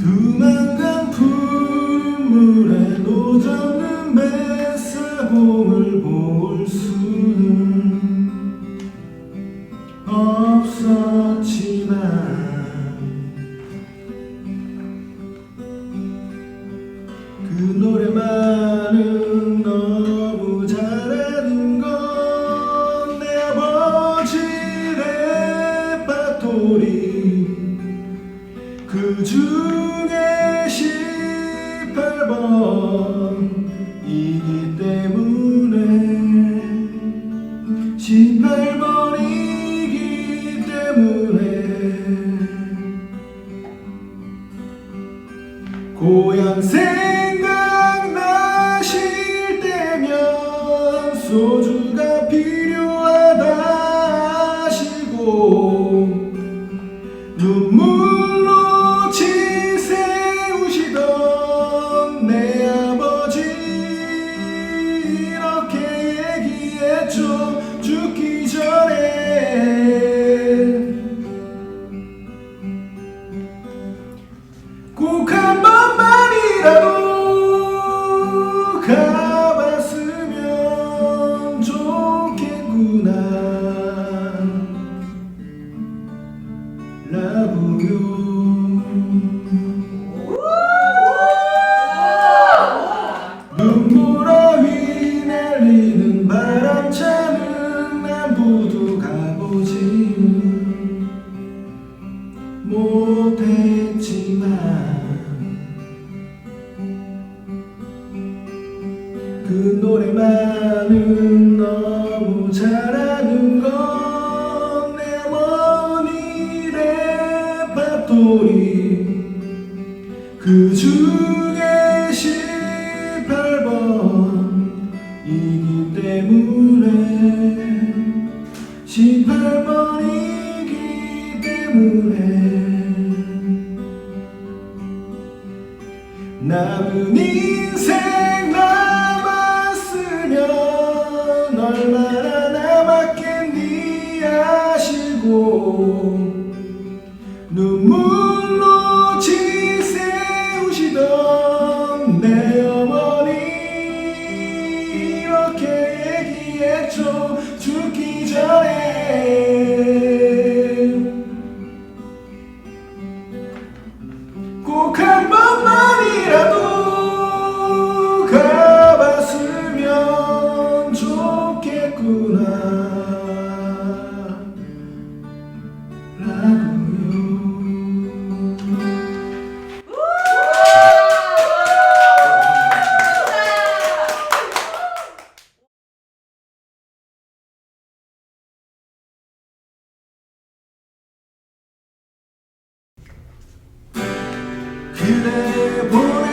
두만간 푸른 물에 노젓는 뱃새봉을 볼 수는 없었지만 her bana 중에 18번이기 때문에 18번이기 때문에 남은 인생 남았으면 얼마나 남았겠니 아시고 눈물 güle boy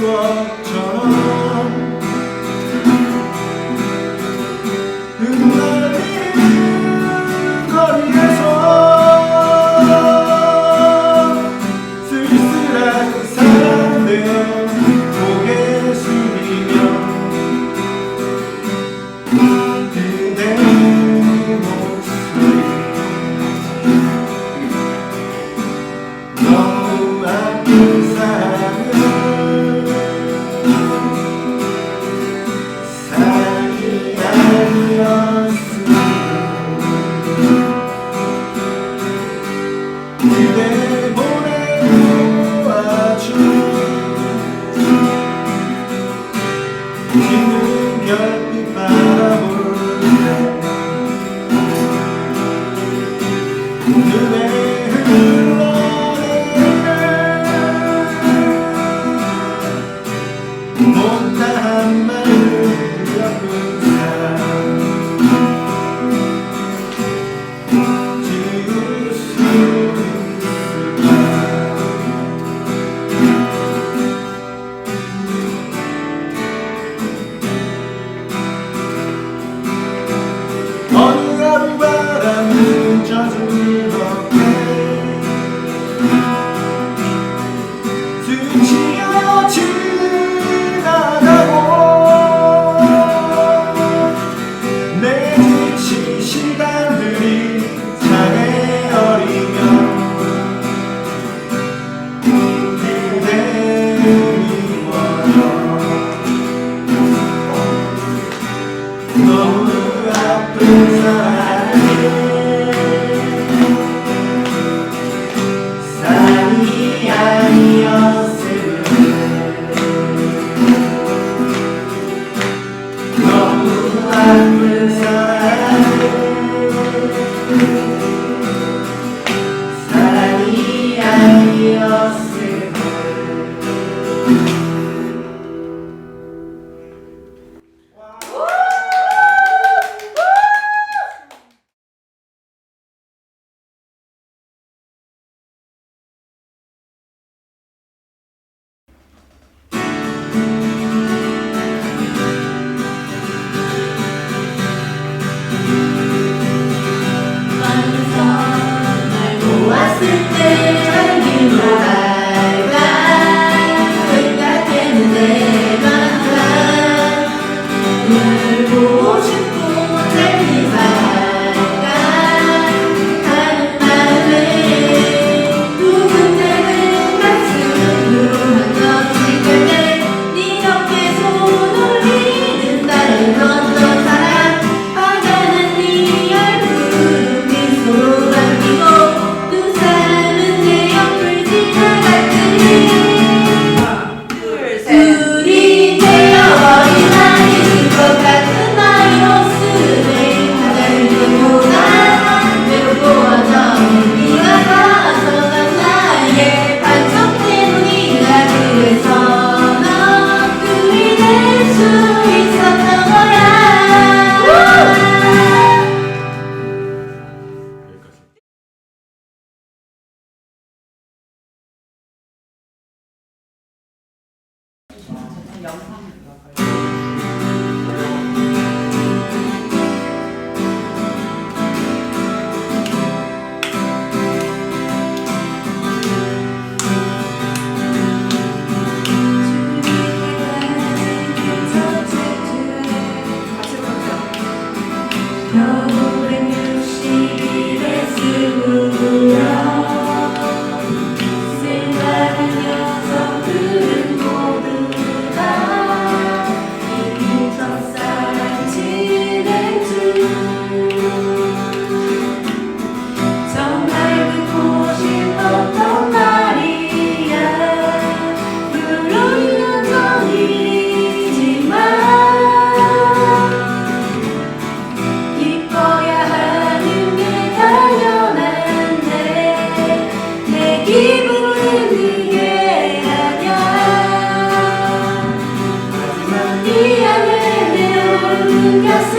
我 Baby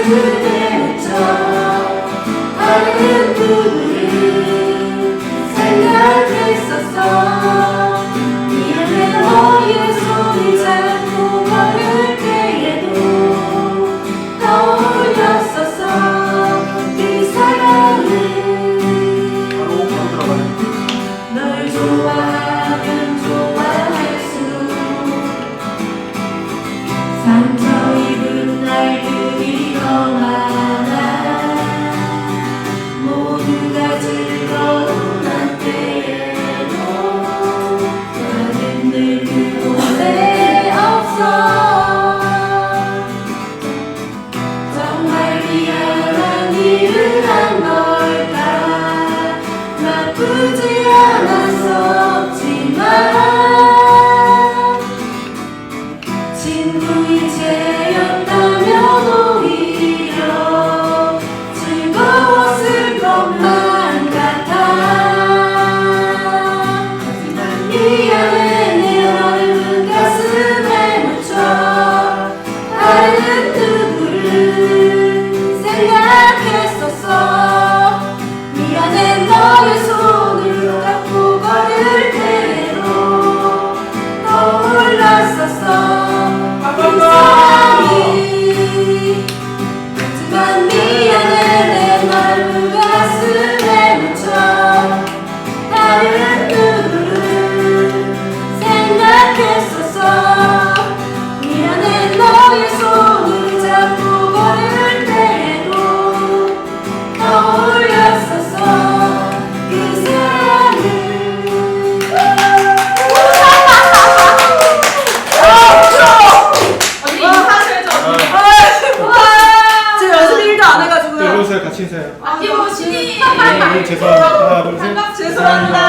묻혀 다른 누 찾았어. 죄송합니다. 하나, 둘, 셋. 죄송합니다.